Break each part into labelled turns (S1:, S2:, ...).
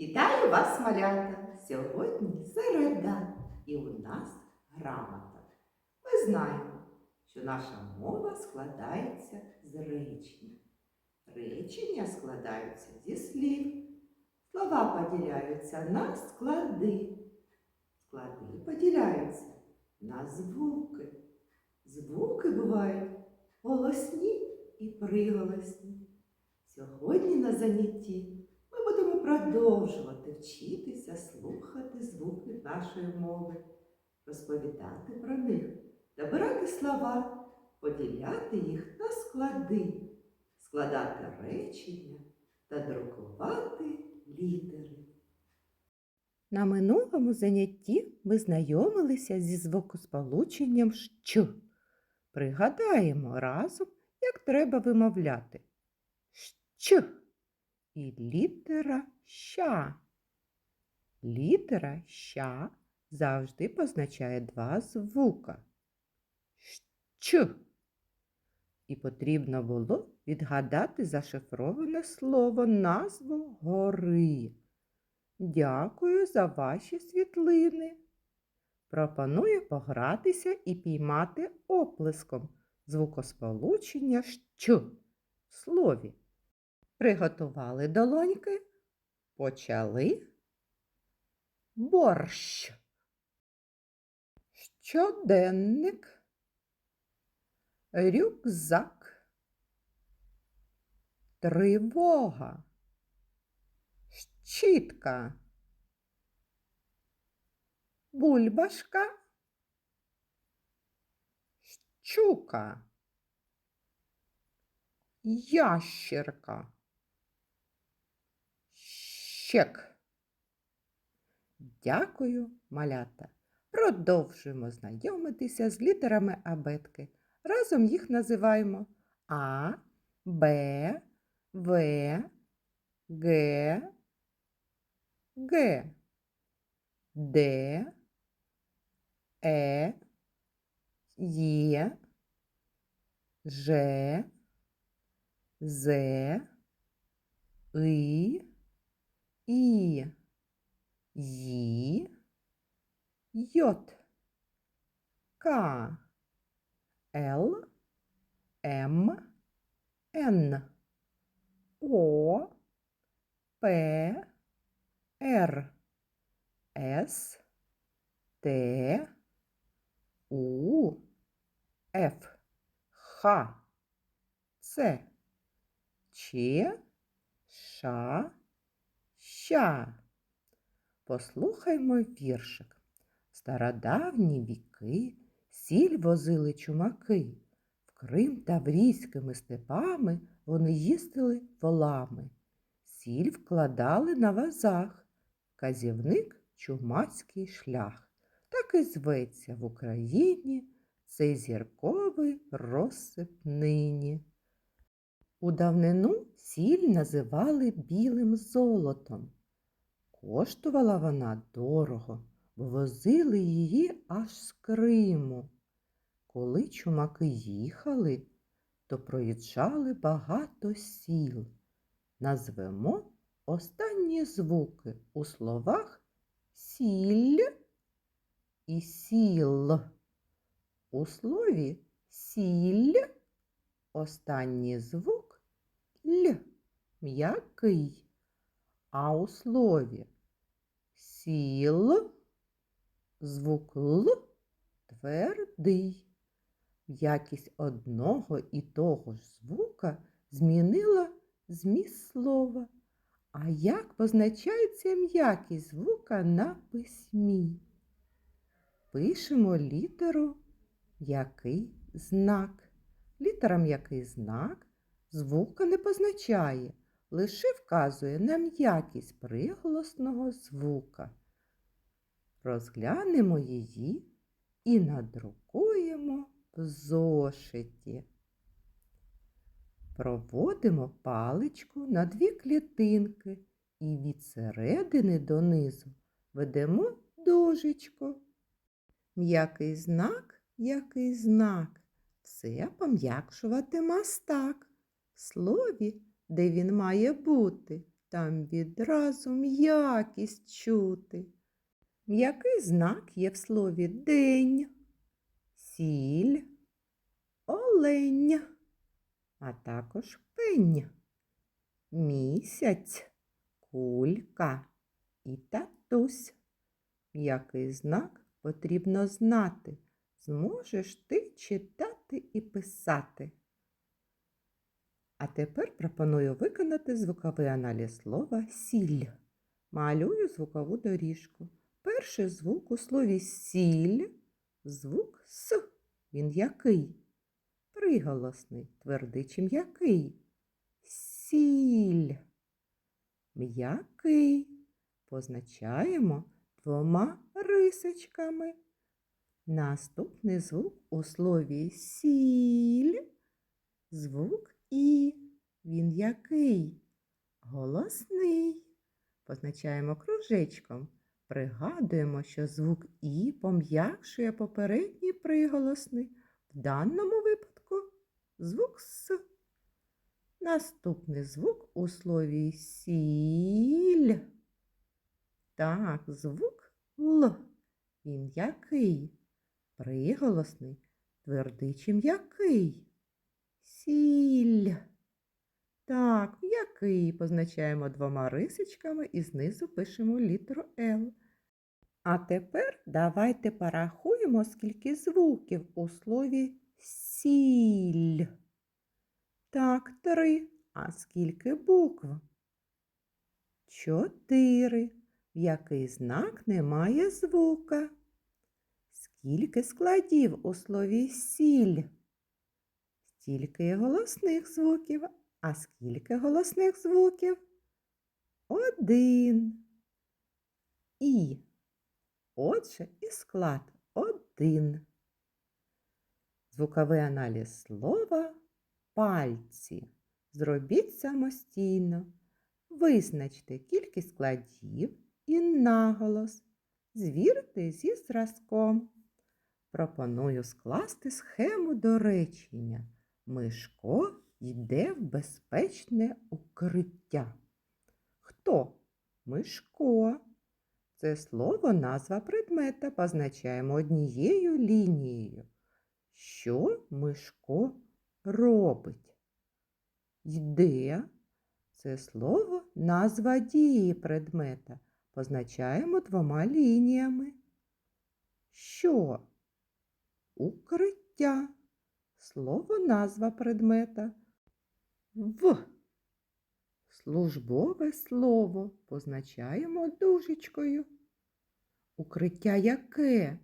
S1: Вітаю вас, малята! Сьогодні середа і у нас грамота. Ми знаємо, що наша мова складається з речень. Речення складаються зі слів. Слова поділяються на склади. Склади поділяються на звуки. Звуки бувають голосні і приголосні. Сьогодні на занятті ми будемо Продовжувати вчитися слухати звуки нашої мови, розповідати про них, добирати слова, поділяти їх на склади, складати речення та друкувати літери.
S2: На минулому занятті ми знайомилися зі звукосполученням «щ». Пригадаємо разом, як треба вимовляти «щ» і літера «ща». Літера «ща» завжди позначає два звука «щ». І потрібно було відгадати зашифроване слово назву гори. Дякую за ваші світлини. Пропоную погратися і піймати оплеском звукосполучення «щ» в слові. Приготували долоньки, почали борщ. Щоденник, рюкзак, тривога щітка, бульбашка, щука, ящерка, щек. Дякую, малята. Продовжуємо знайомитися з літерами абетки. Разом їх називаємо А, Б, В, Г, Г, Д, Е, Є, Ж, З, И, Ї, Йот, К, Л, М, Н, О, П, Р, С, Т, У, Ф, Х, Ц, Ч, Ш, Ща. Послухаймо віршик. Стародавні віки сіль возили чумаки. В Крим таврійськими степами вони їздили волами. Сіль вкладали на вазах, казівник чумацький шлях. Так і зветься в Україні цей зірковий розсип нині. У давнину сіль називали білим золотом. Коштувала вона дорого, возили її аж з Криму. Коли чумаки їхали, то проїжджали багато сіл. Назвемо останні звуки у словах сіль і сіл. У слові сіль останній звук л м'який. А у слові сіл звук Л твердий. Якість одного і того ж звука змінила зміст слова. А як позначається м'якість звука на письмі? Пишемо літеру який знак. Літера м'який знак звука не позначає лише вказує на м'якість приголосного звука. Розглянемо її і надрукуємо в зошиті. Проводимо паличку на дві клітинки і від середини донизу ведемо дужечку. М'який знак, який знак. Це пом'якшувати мастак. В слові де він має бути, там відразу м'якість чути. М'який знак є в слові день, сіль, олень, а також пень, місяць, кулька і татусь. М'який знак потрібно знати. Зможеш ти читати і писати. А тепер пропоную виконати звуковий аналіз слова сіль. Малюю звукову доріжку. Перший звук у слові сіль звук С. Він який? Приголосний, твердий чи м'який? Сіль. М'який. Позначаємо двома рисочками. Наступний звук у слові сіль. Звук І. Він який? Голосний. Позначаємо кружечком. Пригадуємо, що звук І пом'якшує попередній приголосний. В даному випадку звук С. Наступний звук у слові сіль. Так, звук Л. Він який? Приголосний, твердий чи м'який? Сіль. Так, м'який позначаємо двома рисочками і знизу пишемо літеру Л. А тепер давайте порахуємо, скільки звуків у слові сіль. Так, три. А скільки букв? Чотири. В який знак немає звука? Скільки складів у слові сіль? Стільки голосних звуків. А скільки голосних звуків? Один. І. Отже, і склад один. Звуковий аналіз слова пальці. Зробіть самостійно. Визначте кількість складів і наголос. Звірте зі зразком. Пропоную скласти схему до речення. Мишко йде в безпечне укриття. Хто? Мишко. Це слово назва предмета позначаємо однією лінією. Що Мишко робить? Йде. Це слово назва дії предмета. Позначаємо двома лініями. Що? Укриття. Слово назва предмета. В. Службове слово позначаємо дужечкою. Укриття яке?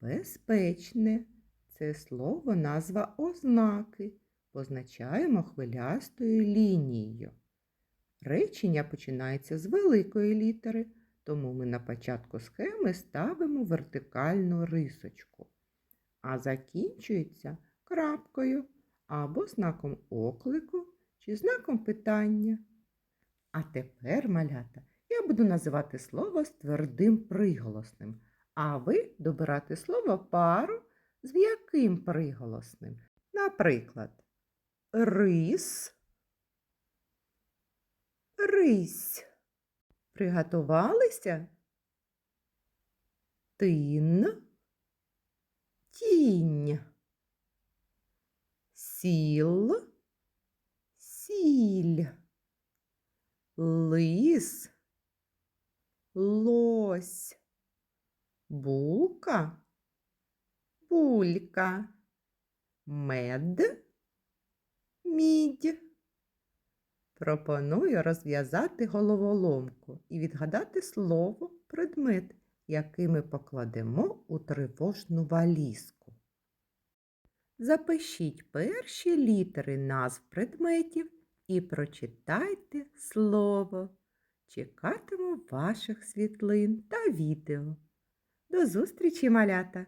S2: Безпечне. Це слово назва ознаки. Позначаємо хвилястою лінією. Речення починається з великої літери, тому ми на початку схеми ставимо вертикальну рисочку, а закінчується крапкою або знаком оклику чи знаком питання. А тепер, малята, я буду називати слово з твердим приголосним, а ви добирати слово пару з м'яким приголосним. Наприклад, рис, рись. Приготувалися? Тин, тінь, сіл, сіль, лис, лось, булка, булька, мед, мідь. Пропоную розв'язати головоломку і відгадати слово предмет, який ми покладемо у тривожну валізку. Запишіть перші літери назв предметів і прочитайте слово. Чекатиму ваших світлин та відео. До зустрічі, малята!